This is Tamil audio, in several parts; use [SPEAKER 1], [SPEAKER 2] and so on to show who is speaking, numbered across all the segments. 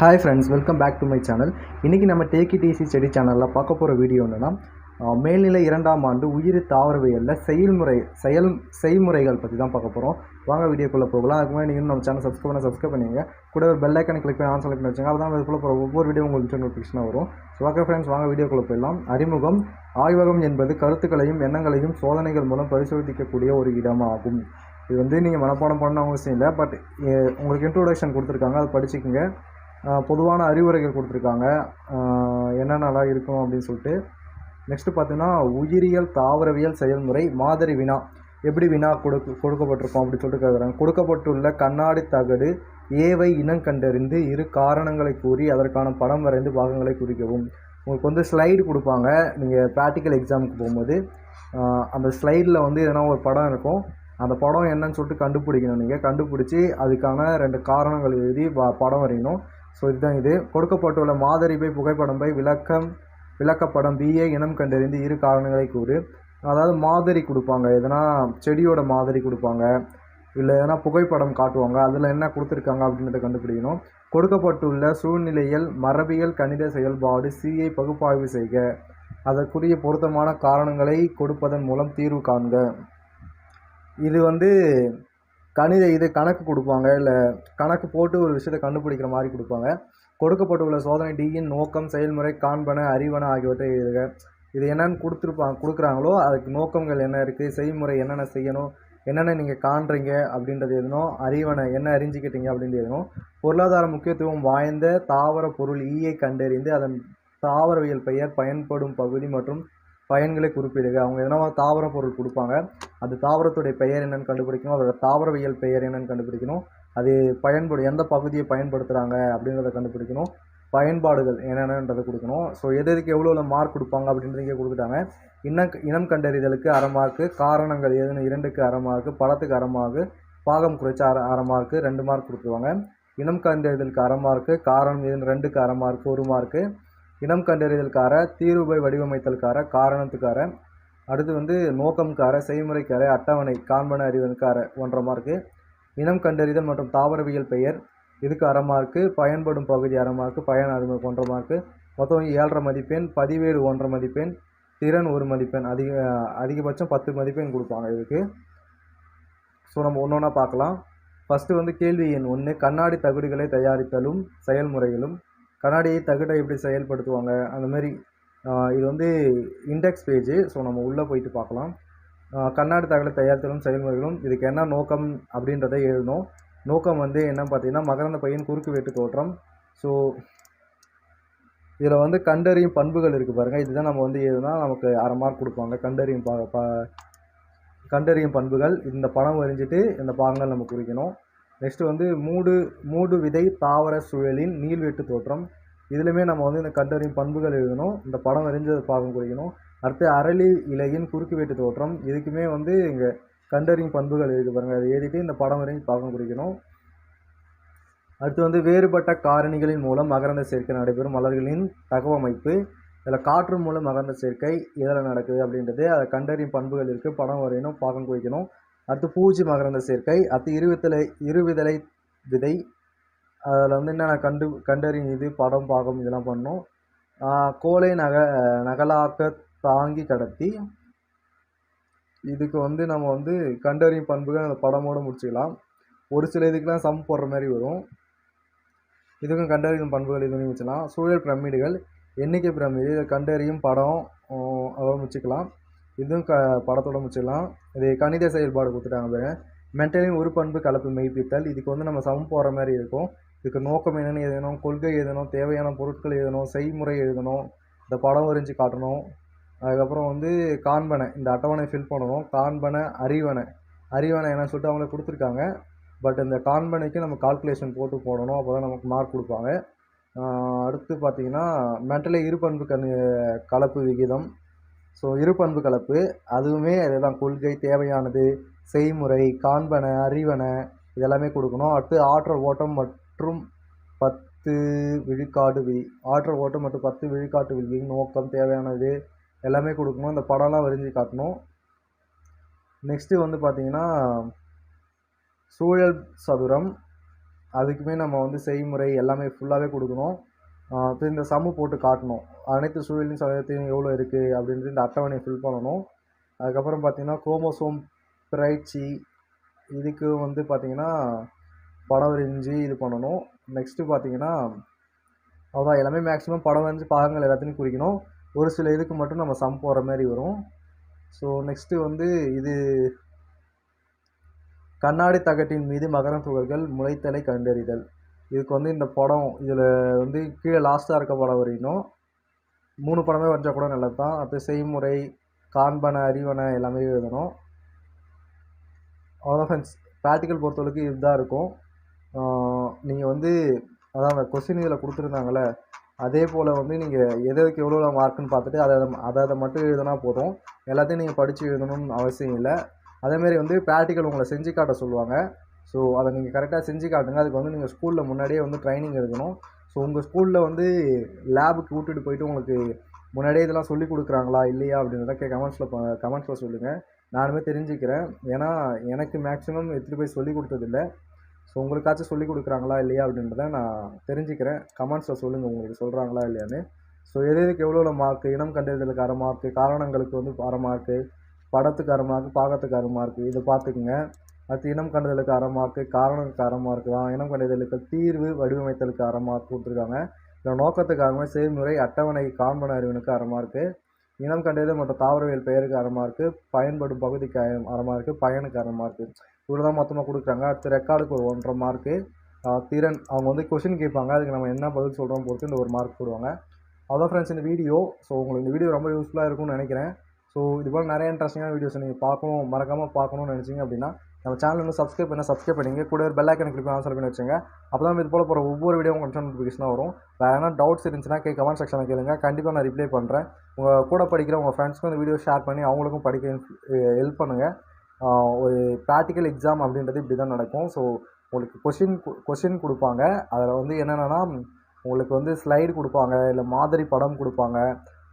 [SPEAKER 1] Hi friends welcome back to my channel இன்றைக்கி நம்ம டேக்கி டிசி செடி சேனலில் பார்க்க போகிற வீடியோ என்னென்னா மேல்நிலை இரண்டாம் ஆண்டு உயிரி தாவரவியலில் செயல்முறை செயல் செய்முறைகள் பற்றி தான் பார்க்க போகிறோம் வாங்க வீடியோக்குள்ளே போகலாம். அதுக்கு முன்னாடி நீங்கள் நம்ம சேனல் சப்ஸ்கிரைப் பண்ண சப்ஸ்கிரைப் பண்ணிங்க கூட ஒரு பெல் ஐக்கனை கிளிக் பண்ணி ஆன் செலக்ட் பண்ணி வச்சுங்க. அப்போ தான் இதுக்குள்ளே போகிற ஒவ்வொரு வீடியோ உங்களுக்கு நோட்டிஃபிகேஷனாக வரும். ஸோ ஓகே ஃப்ரெண்ட்ஸ் வாங்க வீடியோக்குள்ளே போயிடலாம். அறிமுகம் ஆய்வகம் என்பது கருத்துக்களையும் எண்ணங்களையும் சோதனைகள் மூலம் பரிசோதிக்கக்கூடிய ஒரு இடமாகும். இது வந்து நீங்கள் மனப்பாடம் பண்ண அவசியம் இல்லை. பட் உங்களுக்கு இன்ட்ரோடக்ஷன் கொடுத்துருக்காங்க. அதை படிச்சுக்கோங்க. பொதுவான அறிவுரைகள் கொடுத்துருக்காங்க. என்னென்னலாம் இருக்கும் அப்படின்னு சொல்லிட்டு. நெக்ஸ்ட்டு பார்த்தீங்கன்னா உயிரியல் தாவரவியல் செயல்முறை மாதிரி வினா. எப்படி வினா கொடுக்க கொடுக்கப்பட்டிருக்கோம் அப்படின்னு சொல்லிட்டு கேட்குறாங்க கொடுக்கப்பட்டுள்ள கண்ணாடி தகடு ஏவை இனம் கண்டறிந்து இரு காரணங்களை கூறி அதற்கான படம் வரைந்து பாகங்களை குறிக்கவும். உங்களுக்கு வந்து ஸ்லைடு கொடுப்பாங்க. நீங்கள் ப்ராக்டிக்கல் எக்ஸாமுக்கு போகும்போது அந்த ஸ்லைடில் வந்து எதனா ஒரு படம் இருக்கும். அந்த படம் என்னன்னு சொல்லிட்டு கண்டுபிடிக்கணும் நீங்கள் கண்டுபிடிச்சி அதுக்கான ரெண்டு காரணங்கள் எழுதி படம் வரையணும். ஸோ இதுதான் இது. கொடுக்கப்பட்டுள்ள மாதிரி பை புகைப்படம் பை விளக்கம் விளக்கப்படம் பிஏ இனம் கண்டறிந்து இரு காரணங்களை கூறு. அதாவது மாதிரி கொடுப்பாங்க. எதனா செடியோட மாதிரி கொடுப்பாங்க. இல்லை எதனா புகைப்படம் காட்டுவாங்க. அதில் என்ன கொடுத்துருக்காங்க அப்படின்றத கண்டுபிடிக்கணும். கொடுக்கப்பட்டுள்ள சூழ்நிலையில் மரபியல் கணித செயல்பாடு சிஐ பகுப்பாய்வு செய்க. அதற்குரிய பொருத்தமான காரணங்களை கொடுப்பதன் மூலம் தீர்வு காண்க. இது வந்து கணித இது கணக்கு கொடுப்பாங்க இல்லை கணக்கு போட்டு ஒரு விஷயத்தை கண்டுபிடிக்கிற மாதிரி கொடுப்பாங்க. கொடுக்கப்பட்டுள்ள சோதனை டியின் நோக்கம் செயல்முறை காண்பன அறிவன ஆகியவற்றை எழுதுக. இது என்னென்னு கொடுத்துருப்பாங்க கொடுக்குறாங்களோ அதுக்கு நோக்கங்கள் என்ன இருக்குது செய்முறை என்னென்ன செய்யணும் என்னென்ன நீங்கள் காண்றீங்க அப்படின்றது எதுனோ அறிவனை என்ன அறிஞ்சிக்கிட்டீங்க அப்படின்றது எதுனோ பொருளாதார முக்கியத்துவம் வாய்ந்த தாவர பொருள் e ஈயை கண்டறிந்து அதன் தாவரவியல் பெயர் பயன்படும் பகுதி மற்றும் பயன்களை குறிப்பிடுக. அவங்க எதனா தாவர பொருள் கொடுப்பாங்க. அது தாவரத்துடைய பெயர் என்னென்னு கண்டுபிடிக்கணும். அதோட தாவரவியல் பெயர் என்னென்னு கண்டுபிடிக்கணும். அது பயன்படு எந்த பகுதியை பயன்படுத்துகிறாங்க அப்படின்றத கண்டுபிடிக்கணும். பயன்பாடுகள் என்னென்னன்றதை கொடுக்கணும். ஸோ எது எதுக்கு எவ்வளோ மார்க் கொடுப்பாங்க அப்படின்றத இங்கே கொடுத்துட்டாங்க. இனம் இனம் கண்டறிதலுக்கு அரை மார்க்கு காரணங்கள் எதுன்னு இரண்டுக்கு அரை மார்க்கு பழத்துக்கு அரை மார்க்கு பாகம் குறைச்ச அரை அரை மார்க்கு ரெண்டு மார்க் கொடுத்துருவாங்க. இனம் கண்டறிதலுக்கு அரை மார்க்கு காரணம் எதுன்னு ரெண்டுக்கு அரை மார்க்கு ஒரு மார்க்கு இனம் கண்டறிதல்கார தீர்வை வடிவமைத்தல்கார காரணத்துக்கார. அடுத்து வந்து நோக்கம்கார செய்முறைக்கார அட்டவணை காண்பன அறிவனுக்கார ஒன்றரை மார்க்கு இனம் கண்டறிதல் மற்றும் தாவரவியல் பெயர் இதுக்கு அரை மார்க்கு பயன்படும் பகுதி அரை மார்க்கு பயன் அறிமுக ஒன்றரை மார்க்கு மொத்தம் ஏழரை மதிப்பெண் பதிவேடு ஒன்றரை மதிப்பெண் திறன் ஒரு மதிப்பெண் அதிக அதிகபட்சம் பத்து மதிப்பெண் கொடுப்பாங்க இதுக்கு. ஸோ நம்ம ஒன்று ஒன்றா பார்க்கலாம். ஃபஸ்ட்டு வந்து கேள்வி எண் ஒன்று கண்ணாடி தகுடுகளை தயாரித்தலும் செயல்முறைகளும் கண்ணாடியை தகடை எப்படி செயல்படுத்துவாங்க அந்த மாதிரி இது வந்து இண்டெக்ஸ் பேஜு ஸோ நம்ம உள்ளே போயிட்டு பார்க்கலாம். கண்ணாடி தகடை தயாரித்தலும் செயல்முறைகளும் இதுக்கு என்ன நோக்கம் அப்படின்றத எழுதணும். நோக்கம் வந்து என்னன்னு பார்த்தீங்கன்னா மகரந்த பையன் குறுக்கு வெட்டு தோற்றம். ஸோ இதில் வந்து கண்டறியும் பண்புகள் இருக்குது பாருங்கள் இதுதான் நம்ம வந்து எழுதுனா நமக்கு அரை மார்க் கொடுப்பாங்க. கண்டறியும் பா ப கண்டறியும் பண்புகள். இந்த படம் வரைஞ்சிட்டு இந்த பாகங்கள் நம்ம குறிக்கணும். நெக்ஸ்ட்டு வந்து மூடு மூடு விதை தாவர சூழலின் நீள்வெட்டு தோற்றம். இதுலையுமே நம்ம வந்து இந்த கண்டறியும் பண்புகள் எழுதணும். இந்த படம் வரைஞ்சது பாகம் குறிக்கணும். அடுத்து அரளி இலையின் குறுக்கு வெட்டு தோற்றம். இதுக்குமே வந்து இங்கே கண்டறியும் பண்புகள் இருக்குது பாருங்கள் அதை எழுதிட்டு இந்த படம் வரைஞ்சு பாகம் குறிக்கணும். அடுத்து வந்து வேறுபட்ட காரணிகளின் மூலம் மகரந்த சேர்க்கை நடைபெறும் மலர்களின் தகவமைப்பு. இதில் காற்று மூலம் மகரந்த சேர்க்கை இதில் நடக்குது அப்படின்றது. அதை கண்டறியும் பண்புகள் இருக்குது படம் வரையணும் பாகம் குறிக்கணும். அடுத்து பூச்சி மகரந்த சேர்க்கை. அடுத்து இருவித்தலை இருவிதலை விதை. அதில் வந்து என்னென்ன கண்டு கண்டறியும் இது படம் பாகம் இதெல்லாம் பண்ணும். கோலை நக நகலாக்க தாங்கி கடத்தி. இதுக்கு வந்து நம்ம வந்து கண்டறியும் பண்புகள் அந்த படமோடு முடிச்சுக்கலாம். ஒரு சில இதுக்கெலாம் சம் போடுற மாதிரி வரும். இதுக்கும் கண்டறியும் பண்புகள் இதுவும் வச்சுக்கலாம் சூழல் பிரமிடுகள் எண்ணிக்கை பிரமிடு இதை கண்டறியும் படம் அதை முடிச்சுக்கலாம். இதுவும் க படத்தோட முடிச்சிடலாம். இது கணித செயல்பாடு கொடுத்துட்டாங்க பாருங்க. மென்டலின் ஒரு பண்பு கலப்பு மெய்ப்பித்தல். இதுக்கு வந்து நம்ம சமம் போடுற மாதிரி இருக்கும். இதுக்கு நோக்கம் என்னென்னு எழுதணும் கொள்கை எழுதணும் தேவையான பொருட்கள் எழுதணும் செய்முறை எழுதணும் இந்த படம் வரைஞ்சி காட்டணும். அதுக்கப்புறம் வந்து காண்பனை இந்த அட்டவணை ஃபில் பண்ணணும். காண்பனை அறிவனை அறிவனை என்ன சொல்லிட்டு அவங்களே கொடுத்துருக்காங்க. பட் இந்த காண்பனைக்கு நம்ம கால்குலேஷன் போட்டு போடணும். அப்போ தான் நமக்கு மார்க் கொடுப்பாங்க. அடுத்து பார்த்திங்கன்னா மென்டலி இருபண்பு கண் கலப்பு விகிதம். ஸோ இரு பண்பு கலப்பு. அதுவுமே அதுதான் கொள்கை தேவையானது செய்முறை காண்பனை அறிவனை இதெல்லாமே கொடுக்கணும். அடுத்து ஆற்றல் ஓட்டம் மற்றும் பத்து விழுக்காடு விதி ஆற்றல் ஓட்டம் மற்றும் பத்து விழுக்காட்டு விதியின் நோக்கம் தேவையானது எல்லாமே கொடுக்கணும். இந்த படம்லாம் வரைஞ்சி காட்டணும். நெக்ஸ்ட்டு வந்து பார்த்திங்கன்னா சூழல் சதுரம். அதுக்குமே நம்ம வந்து செய்முறை எல்லாமே ஃபுல்லாகவே கொடுக்கணும். இப்போ இந்த சம்மு போட்டு காட்டணும். அனைத்து சூழலையும் சதவீதத்தையும் எவ்வளோ இருக்குது அப்படின்றது இந்த அட்டவணையை ஃபில் பண்ணணும். அதுக்கப்புறம் பார்த்திங்கன்னா குரோமோசோம் பிரைச்சி இதுக்கு வந்து பார்த்திங்கன்னா படம் வரைஞ்சி இது பண்ணணும். நெக்ஸ்ட்டு பார்த்தீங்கன்னா அதான் எல்லாமே மேக்ஸிமம் படம் வரைஞ்சி பாகங்கள் எல்லாத்தையும் குறிக்கணும். ஒரு சில இதுக்கு மட்டும் நம்ம சம் போகிற மாதிரி வரும். ஸோ நெக்ஸ்ட்டு வந்து இது கண்ணாடி தகட்டின் மீது மகரம் துகள்கள் முளைத்தலை கண்டறிதல். இதுக்கு வந்து இந்த படம் இதில் வந்து கீழே லாஸ்ட்டாக இருக்க படம் வரையணும் மூணு படமே வரைஞ்சா கூட நல்லது தான் அடுத்து செய்முறை காண்பன அறிவன எல்லாமே எழுதணும். அவ்வளோதான் ஃப்ரெண்ட்ஸ் ப்ராக்டிக்கல் பொறுத்தளவுக்கு இதுதான் இருக்கும். நீங்கள் வந்து அதான் அந்த கொஸ்டின் இதில் கொடுத்துருந்தாங்கள அதே போல் வந்து நீங்கள் எது எதுக்கு எவ்வளோ மார்க்குன்னு பார்த்துட்டு அதை அதை அதை அதை மட்டும் எழுதுனா போதும். எல்லாத்தையும் நீங்கள் படித்து எழுதணும்னு அவசியம் இல்லை. அதேமாரி வந்து ப்ராக்டிக்கல் உங்களை செஞ்சு காட்ட சொல்லுவாங்க. ஸோ அதை நீங்கள் கரெக்டாக செஞ்சு காட்டுங்க. அதுக்கு வந்து நீங்கள் ஸ்கூலில் முன்னாடியே வந்து ட்ரைனிங் எடுக்கணும். ஸோ உங்கள் ஸ்கூலில் வந்து லேபுக்கு கூட்டிகிட்டு போயிட்டு உங்களுக்கு முன்னாடியே இதெல்லாம் சொல்லி கொடுக்குறாங்களா இல்லையா அப்படின்றத கே கமெண்ட்ஸில் கமெண்ட்ஸில் சொல்லுங்கள் நானுமே தெரிஞ்சுக்கிறேன். ஏன்னா எனக்கு மேக்ஸிமம் எடுத்துகிட்டு போய் சொல்லி கொடுத்ததில்ல. ஸோ உங்களுக்காச்சும் சொல்லி கொடுக்குறாங்களா இல்லையா அப்படின்றத நான் தெரிஞ்சுக்கிறேன். கமெண்ட்ஸில் சொல்லுங்கள் உங்களுக்கு சொல்கிறாங்களா இல்லையான்னு. ஸோ எது எதுக்கு எவ்வளோ மார்க்கு இனம் கண்டறிதலுக்கு அரை மார்க்கு காரணங்களுக்கு வந்து அரை மார்க்கு படத்துக்கு அரை மார்க்கு பாகத்துக்கு அரை மார்க்கு இதை பார்த்துக்குங்க. அடுத்து இனம் கண்டதலுக்கு அரை மார்க்கு காரணத்துக்கு அரை மார்க்கு தான் இனம் கண்டதலுக்கு தீர்வு வடிவமைத்தலுக்கு அரை மார்க் கொடுத்துருக்காங்க இல்லை நோக்கத்துக்காக அட்டவணை காண்பன அறிவனுக்கு அரை மார்க்கு இனம் கண்டறிதல் மற்றும் தாவரவியல் பெயருக்கு அரை மார்க்கு பயன்படும் பகுதிக்கு அரை அரை மார்க்கு பயனுக்கு அரை மார்க்கு இவ்வளோ தான் மொத்தமாக கொடுக்குறாங்க. அடுத்து ரெக்கார்டுக்கு ஒரு ஒன்றரை மார்க்கு. திறன். அவங்க வந்து கொஷின் கேட்பாங்க. அதுக்கு நம்ம என்ன பதில் சொல்கிறோம் பொறுத்து இந்த ஒரு மார்க் போடுவாங்க. அதான் ஃப்ரெண்ட்ஸ் இந்த வீடியோ. ஸோ உங்களுக்கு இந்த வீடியோ ரொம்ப யூஸ்ஃபுல்லாக இருக்கும்னு நினைக்கிறேன். ஸோ இது போல் நிறைய இன்ட்ரெஸ்டிங்கான வீடியோஸ் நீங்கள் பார்க்கணும் மறக்காமல் பார்க்கணும்னு நினச்சிங்க அப்படின்னா நம்ம சேனல் வந்து சப்ஸ்கிரைப் பண்ண சப்ஸ்கிரைப் பண்ணிங்க. கூட ஒரு பெல் ஐக்கன் கிளிக் ஆன்சர் பண்ணி வச்சுங்க. அப்போ தான் இது போல் போகிற ஒவ்வொரு வீடியோ உங்களுக்கு நோட்டிஃபிகேஷனாக வரும். வேறு எதனா டவுட்ஸ் இருந்துச்சுன்னா கே கமெண்ட் செக்ஷனில் கேளுங்க. கண்டிப்பாக நான் ரிப்ளை பண்ணுறேன் உங்கள் கூட படிக்கிற உங்கள் ஃப்ரெண்ட்ஸ்க்கும் இந்த வீடியோ ஷேர் பண்ணி அவங்களுக்கும் படிக்க ஹெல்ப் பண்ணுங்கள் ஒரு ப்ராக்டிக்கல் எக்ஸாம் அப்படின்றது இப்படி தான் நடக்கும். ஸோ உங்களுக்கு கொஷின் கொஷின் கொடுப்பாங்க. அதில் வந்து என்னென்னா உங்களுக்கு வந்து ஸ்லைடு கொடுப்பாங்க. இல்லை மாதிரி படம் கொடுப்பாங்க.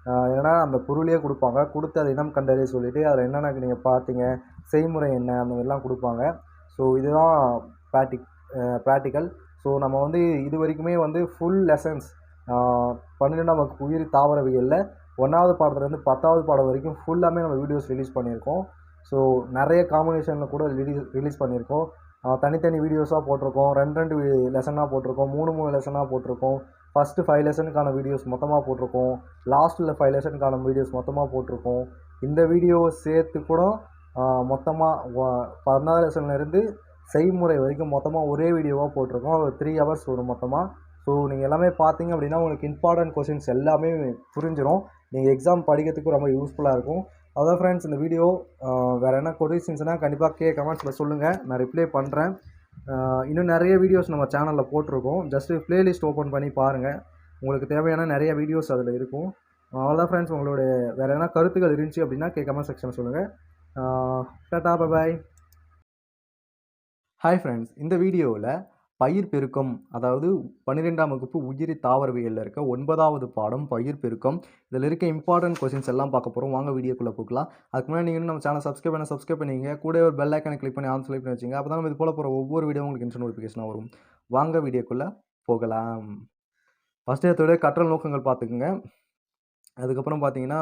[SPEAKER 1] இல்லைன்னா அந்த பொருளையே கொடுப்பாங்க. கொடுத்து அதை இனம் கண்டறிய சொல்லிவிட்டு அதில் என்னென்ன நீங்கள் பார்த்தீங்க செய்முறை என்ன அந்த மாதிரிலாம் கொடுப்பாங்க. ஸோ இதுதான் ப்ராக்டிக் ப்ராக்டிக்கல் ஸோ நம்ம வந்து இது வரைக்குமே வந்து ஃபுல் லெசன்ஸ் பன்னிரெண்டாம் வகுப்பு உயிரி தாவரவியலில் ஒன்றாவது பாடத்துலேருந்து பத்தாவது பாடம் வரைக்கும் ஃபுல்லாமே நம்ம வீடியோஸ் ரிலீஸ் பண்ணியிருக்கோம். ஸோ நிறைய காம்பினேஷனில் கூட ரிலீஸ் ரிலீஸ் பண்ணியிருக்கோம். தனித்தனி வீடியோஸாக போட்டிருக்கோம். ரெண்டு ரெண்டு லெசனாக போட்டிருக்கோம். மூணு மூணு லெசனாக போட்டிருக்கோம். ஃபஸ்ட்டு ஃபைவ் லெசனுக்கான வீடியோஸ் மொத்தமாக போட்டிருக்கோம். லாஸ்ட்டில் ஃபைவ் லெசனுக்கான வீடியோஸ் மொத்தமாக போட்டிருக்கோம். இந்த வீடியோ சேர்த்து கூட மொத்தமாக பதினாறு லெசன்லேருந்து செய்முறை வரைக்கும் மொத்தமாக ஒரே வீடியோவாக போட்டிருக்கோம். ஒரு த்ரீ ஹவர்ஸ் வரும் மொத்தமாக ஸோ நீங்கள் எல்லாமே பார்த்தீங்க அப்படின்னா உங்களுக்கு இம்பார்ட்டன்ட் கொஷின்ஸ் எல்லாமே புரிஞ்சிடும் நீங்கள் எக்ஸாம் படிக்கிறதுக்கு ரொம்ப யூஸ்ஃபுல்லாக இருக்கும். அதான் ஃப்ரெண்ட்ஸ் இந்த வீடியோ வேறு என்ன கொஷின்ஸ்னால் கண்டிப்பாக கே கமெண்ட்ஸில் சொல்லுங்கள் நான் ரிப்ளை பண்ணுறேன் இன்னும் நிறைய வீடியோஸ் நம்ம சேனலில் போட்டிருக்கோம். ஜஸ்ட்டு ப்ளேலிஸ்ட் ஓப்பன் பண்ணி பாருங்கள் உங்களுக்கு தேவையான நிறைய வீடியோஸ் அதில் இருக்கும். அவ்வளோதான் ஃப்ரெண்ட்ஸ் உங்களுடைய வேறு எதனா கருத்துக்கள் இருந்துச்சு அப்படின்னா கேட்காம செக்ஷன் சொல்லுங்கள் டாட்டா பாய் ஹாய் ஃப்ரெண்ட்ஸ் இந்த வீடியோவில் பயிர் பெருக்கம் அதாவது பன்னிரெண்டாம் வகுப்பு உயிரி தாவரவியலில் இருக்க ஒன்பதாவது பாடம் பயிர் பெருக்கம். இதில் இருக்க இம்பார்ட்டன்ட் கொஸ்டின்ஸ் எல்லாம் பார்க்க போகிறோம் வாங்க வீடியோக்குள்ளே போகலாம். அதுக்கு முன்னாடி நீங்கள் நம்ம சேனல் சப்ஸ்கிரைப் பண்ண சப்ஸ்கிரைப் பண்ணிங்க. கூட ஒரு பெல் ஐக்கனை கிளிக் பண்ணி ஆன் செலக்ட் பண்ணி வச்சுங்க. அப்போ தான் நம்ம இது போல் போகிற ஒவ்வொரு வீடியோ உங்களுக்கு இன்ஸ்ட் நோட்டிஃபிகேஷனாக வரும். வாங்க வீடியோக்குள்ளே போகலாம். ஃபஸ்ட் இடத்தோட கற்றல் நோக்கங்கள் பார்த்துக்குங்க. அதுக்கப்புறம் பார்த்தீங்கன்னா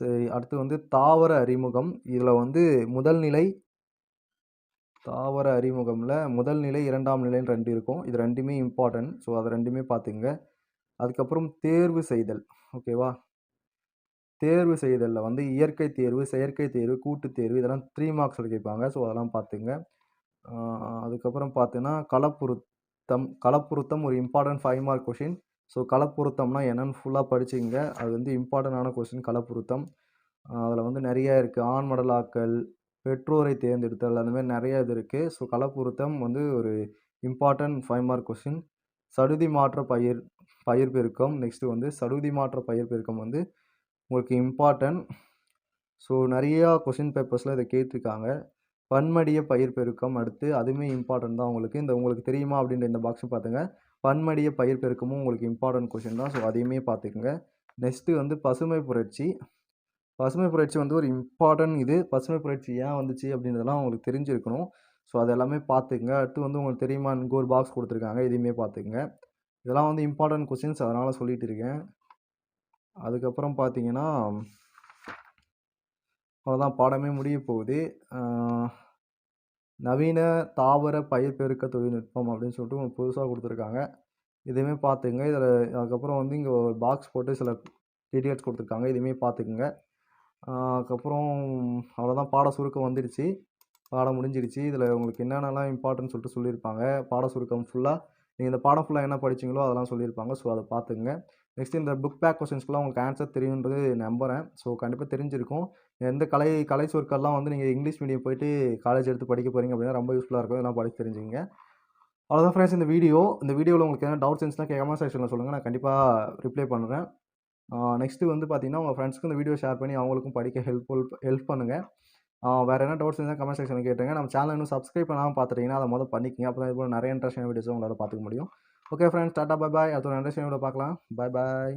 [SPEAKER 1] சரி அடுத்து வந்து தாவர அறிமுகம். இதில் வந்து முதல் நிலை தாவர அறிமுகமில் முதல் நிலை இரண்டாம் நிலைன்னு ரெண்டு இருக்கும். இது ரெண்டுமே இம்பார்ட்டன்ட் ஸோ அதை ரெண்டுமே பார்த்துங்க அதுக்கப்புறம் தேர்வு செய்தல். ஓகேவா தேர்வு செய்தலில் வந்து இயற்கை தேர்வு செயற்கை தேர்வு கூட்டு தேர்வு இதெல்லாம் த்ரீ மார்க்ஸில் கேட்பாங்க ஸோ அதெல்லாம் பார்த்துங்க அதுக்கப்புறம் பார்த்தீங்கன்னா கலப்புருத்தம் கலப்புருத்தம் ஒரு important five mark question so களப்புறுத்தம்னா என்னென்னு ஃபுல்லாக படிச்சிங்க அது வந்து இம்பார்ட்டண்டான கொஷின் கலப்பொருத்தம். அதில் வந்து நிறையா இருக்குது ஆண் மடலாக்கல் பெற்றோரை தேர்ந்தெடுத்தல் அந்தமாதிரி நிறையா நிறைய இது இருக்குது ஸோ கலப்பொருத்தம் வந்து ஒரு இம்பார்ட்டன்ட் ஃபைவ் மார்க் கொஷின் சடுதி மாற்ற பயிர் பயிர் பெருக்கம் நெக்ஸ்ட்டு வந்து சடுதி மாற்ற பயிர் பெருக்கம் வந்து உங்களுக்கு இம்பார்ட்டன்ட் ஸோ நிறையா கொஷின் பேப்பர்ஸில் இதை கேட்டிருக்காங்க. பன்மடிய பயிர் பெருக்கம் அடுத்து அதுவுமே இம்பார்ட்டன்ட் தான் உங்களுக்கு. இந்த உங்களுக்கு தெரியுமா அப்படின்ற இந்த பாக்ஸும் பார்த்துங்க பன்மடிய பயிர் பெருக்கமும் உங்களுக்கு இம்பார்ட்டன்ட் கொஷின் தான். ஸோ அதையுமே பார்த்துக்குங்க. நெக்ஸ்ட்டு வந்து பசுமை புரட்சி. பசுமை புரட்சி வந்து ஒரு இம்பார்ட்டன்ட் இது. பசுமை புரட்சி ஏன் வந்துச்சு அப்படின்றதெல்லாம் உங்களுக்கு தெரிஞ்சிருக்கணும். ஸோ அது எல்லாமே பார்த்துக்குங்க. அடுத்து வந்து உங்களுக்கு தெரியுமா? இங்கே ஒரு பாக்ஸ் கொடுத்துருக்காங்க. இதையுமே பார்த்துக்குங்க. இதெல்லாம் வந்து இம்பார்ட்டன்ட் கொஷின்ஸ் அதனால் சொல்லிட்டு இருக்கேன். அதுக்கப்புறம் பார்த்தீங்கன்னா அவ்வளோதான் பாடமே முடிய போகுது. நவீன தாவர பயிர் பெருக்க தொழில்நுட்பம் அப்படின்னு சொல்லிட்டு உங்களுக்கு புதுசாக கொடுத்துருக்காங்க. இதையுமே பார்த்துக்குங்க. இதில் அதுக்கப்புறம் வந்து இங்கே ஒரு பாக்ஸ் போட்டு சில டீட்டெயில்ஸ் கொடுத்துருக்காங்க. இதையுமே பார்த்துக்குங்க. அதுக்கப்புறம் அவ்வளோதான் பாட சுருக்கம் வந்துடுச்சு. பாடம் முடிஞ்சிடுச்சு. இதில் உங்களுக்கு என்னென்னலாம் இம்பார்ட்டன்ட் சொல்லிட்டு சொல்லியிருப்பாங்க. பாட சுருக்கம் ஃபுல்லாக நீங்கள் இந்த பாடம் ஃபுல்லாக என்ன படிச்சிங்களோ அதெல்லாம் சொல்லியிருப்பாங்க. ஸோ அதை பார்த்துங்க நெக்ஸ்ட் இந்த புக் பேக் கொஸ்டின்ஸ்க்குலாம் உங்களுக்கு ஆன்சர் தெரியுன்றது நம்புகிறேன் ஸோ கண்டிப்பாக தெரிஞ்சிருக்கும். எந்த கலை கலை சொற்கள்லாம் வந்து நீங்கள் இங்கிலீஷ் மீடியம் போயிட்டு காலேஜ் எடுத்து படிக்க போகிறீங்க அப்படின்னா ரொம்ப யூஸ்ஃபுல்லாக இருக்கும். இதெல்லாம் படித்து தெரிஞ்சுங்க அவ்வளோதான் ஃப்ரெண்ட்ஸ் இந்த வீடியோ இந்த வீடியோவில் உங்களுக்கு எதாவது டவுட்ஸ் இருந்துச்சுன்னா கமெண்ட் செக்ஷனில் சொல்லுங்கள் நான் கண்டிப்பாக ரிப்ளை பண்ணுறேன் நெக்ஸ்ட்டு வந்து பார்த்தீங்கன்னா உங்கள் ஃப்ரெண்ட்ஸ்க்கு இந்த வீடியோ ஷேர் பண்ணி அவங்களுக்கும் படிக்க ஹெல்ப்ஃபுல் ஹெல்ப் பண்ணுங்கள் வேறு என்ன டவுட்ஸ் இருந்தால் கமெண்ட் செக்ஷனில் கேட்டுங்க நம்ம சேனல் இன்னும் சப்ஸ்கிரைப் பண்ணாமல் பார்த்துட்டீங்கன்னா அதை மொதல் பண்ணிக்கங்க. அப்போ தான் இது போல் நிறைய இன்ட்ரெஸ்டிங் வீடியோஸ் உங்களால் பார்த்துக்க முடியும். ஓகே ஃப்ரெண்ட்ஸ் டாட்டா பை பாய் அடுத்த இன்ட்ரெஸ்டிங் வீடியோ பார்க்கலாம். பாய் பாய்